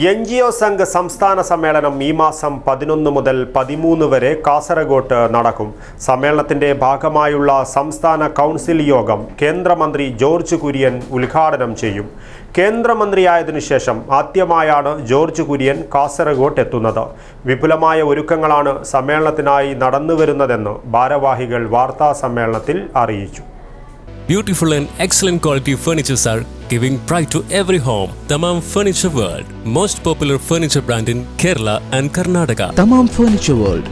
N G O Sangh സംസ്ഥാന സമ്മേളനം ഈ മാസം പതിനൊന്ന് മുതൽ പതിമൂന്ന് വരെ കാസർഗോട്ട് നടക്കും. സമ്മേളനത്തിന്റെ ഭാഗമായുള്ള സംസ്ഥാന കൗൺസിൽ യോഗം കേന്ദ്രമന്ത്രി ജോർജ് കുര്യൻ ഉദ്ഘാടനം ചെയ്യും. കേന്ദ്രമന്ത്രിയായതിനു ശേഷം ആദ്യമായാണ് ജോർജ് കുര്യൻ കാസർഗോട്ട് എത്തുന്നത്. വിപുലമായ ഒരുക്കങ്ങളാണ് സമ്മേളനത്തിനായി നടന്നുവരുന്നതെന്ന് ഭാരവാഹികൾ വാർത്താ സമ്മേളനത്തിൽ അറിയിച്ചു. Beautiful and excellent quality furnitures are giving pride to every home Thamam furniture world most popular furniture brand in Kerala and Karnataka Thamam furniture world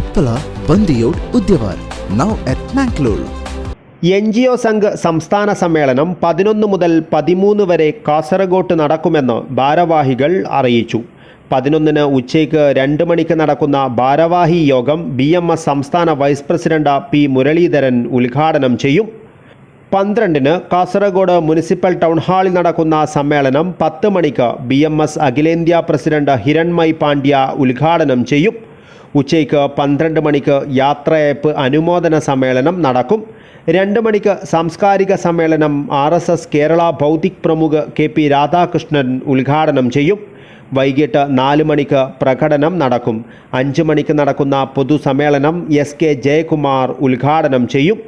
Uppala Bandiyod Udyavar now at Mangalore N G O Sangh സംസ്ഥാന സമ്മേളനം പതിനൊന്ന് മുതൽ പതിമൂന്ന് വരെ കാസർഗോട്ട് നടക്കുമെന്ന് ഭാരവാഹികൾ അറിയിച്ചു. പതിനൊന്നിന് ഉച്ചയ്ക്ക് രണ്ട് മണിക്ക് നടക്കുന്ന ഭാരവാഹി യോഗം ബി സംസ്ഥാന വൈസ് പ്രസിഡന്റ് പി മുരളീധരൻ ഉദ്ഘാടനം ചെയ്യും. പന്ത്രണ്ടിന് കാസർഗോഡ് മുനിസിപ്പൽ ടൗൺ ഹാളിൽ നടക്കുന്ന സമ്മേളനം പത്ത് മണിക്ക് ബി എം എസ് അഖിലേന്ത്യാ പ്രസിഡന്റ് ഹിരൺമയ് പാണ്ഡ്യ ഉദ്ഘാടനം ചെയ്യും. ഉച്ചയ്ക്ക് പന്ത്രണ്ട് മണിക്ക് യാത്രയയപ്പ് അനുമോദന സമ്മേളനം നടക്കും. രണ്ട് മണിക്ക് സാംസ്കാരിക സമ്മേളനം ആർ എസ് എസ് കേരള ഭൗതിക് പ്രമുഖ് കെ പി രാധാകൃഷ്ണൻ ഉദ്ഘാടനം ചെയ്യും. വൈകിട്ട് നാല് മണിക്ക് പ്രകടനം നടക്കും. അഞ്ച് മണിക്ക് നടക്കുന്ന പൊതുസമ്മേളനം എസ് കെ ജയകുമാർ ഉദ്ഘാടനം ചെയ്യും.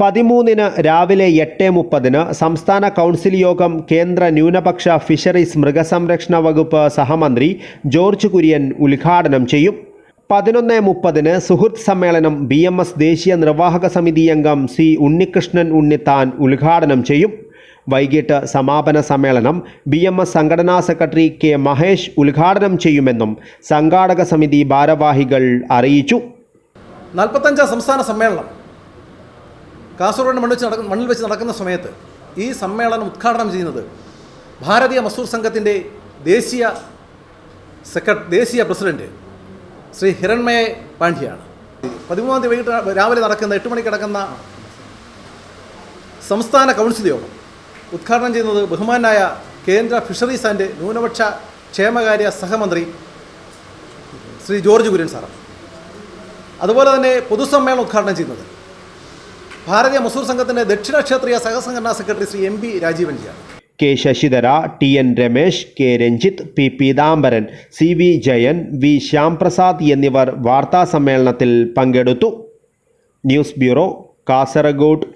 പതിമൂന്നിന് രാവിലെ എട്ട് മുപ്പതിന് സംസ്ഥാന കൗൺസിൽ യോഗം കേന്ദ്ര ന്യൂനപക്ഷ ഫിഷറീസ് മൃഗസംരക്ഷണ വകുപ്പ് സഹമന്ത്രി ജോർജ് കുര്യൻ ഉദ്ഘാടനം ചെയ്യും. പതിനൊന്ന് മുപ്പതിന് സുഹൃത്ത് സമ്മേളനം ബി എം എസ് ദേശീയ നിർവാഹക സമിതി അംഗം സി ഉണ്ണികൃഷ്ണൻ ഉണ്ണിത്താൻ ഉദ്ഘാടനം ചെയ്യും. വൈകിട്ട് സമാപന സമ്മേളനം ബി എം എസ് സംഘടനാ സെക്രട്ടറി കെ മഹേഷ് ഉദ്ഘാടനം ചെയ്യുമെന്നും സംഘാടക സമിതി ഭാരവാഹികൾ അറിയിച്ചു. നാൽപ്പത്തഞ്ചാം സംസ്ഥാന സമ്മേളനം കാസർഗോഡ് മണ്ണിൽ വെച്ച് നടക്കുന്ന മണ്ണിൽ വെച്ച് നടക്കുന്ന സമയത്ത് ഈ സമ്മേളനം ഉദ്ഘാടനം ചെയ്യുന്നത് ഭാരതീയ മസൂർ സംഘത്തിന്റെ ദേശീയ സെക്രട്ടറി ദേശീയ പ്രസിഡന്റ് ശ്രീ ഹിരൺമയ പാണ്ഡ്യയാണ്. പതിമൂന്നാം തീയതി വൈകിട്ട് രാവിലെ നടക്കുന്ന എട്ട് മണിക്ക് നടക്കുന്ന സംസ്ഥാന കൗൺസിൽ യോഗം ഉദ്ഘാടനം ചെയ്യുന്നത് ബഹുമാനായ കേന്ദ്ര ഫിഷറീസ് ആൻഡ് ന്യൂനപക്ഷ ക്ഷേമകാര്യ സഹമന്ത്രി ശ്രീ ജോർജ് കുര്യൻ സാറാണ്. അതുപോലെ തന്നെ പൊതുസമ്മേളനം ഉദ്ഘാടനം ചെയ്യുന്നത് ഭാരതീയ മസൂർ സംഘത്തിന്റെ ദക്ഷിണ ക്ഷേത്രീയ സഹസംഘടനാ secretary Shri M P രാജീവൻജിയാണ്. K Sasidhara T N Ramesh K Ranjith P Peethambaran C V Jayan V Shyamprasad എന്നിവർ വാർത്താ സമ്മേളനത്തിൽ പങ്കെടുത്തു. News bureau Kasaragod.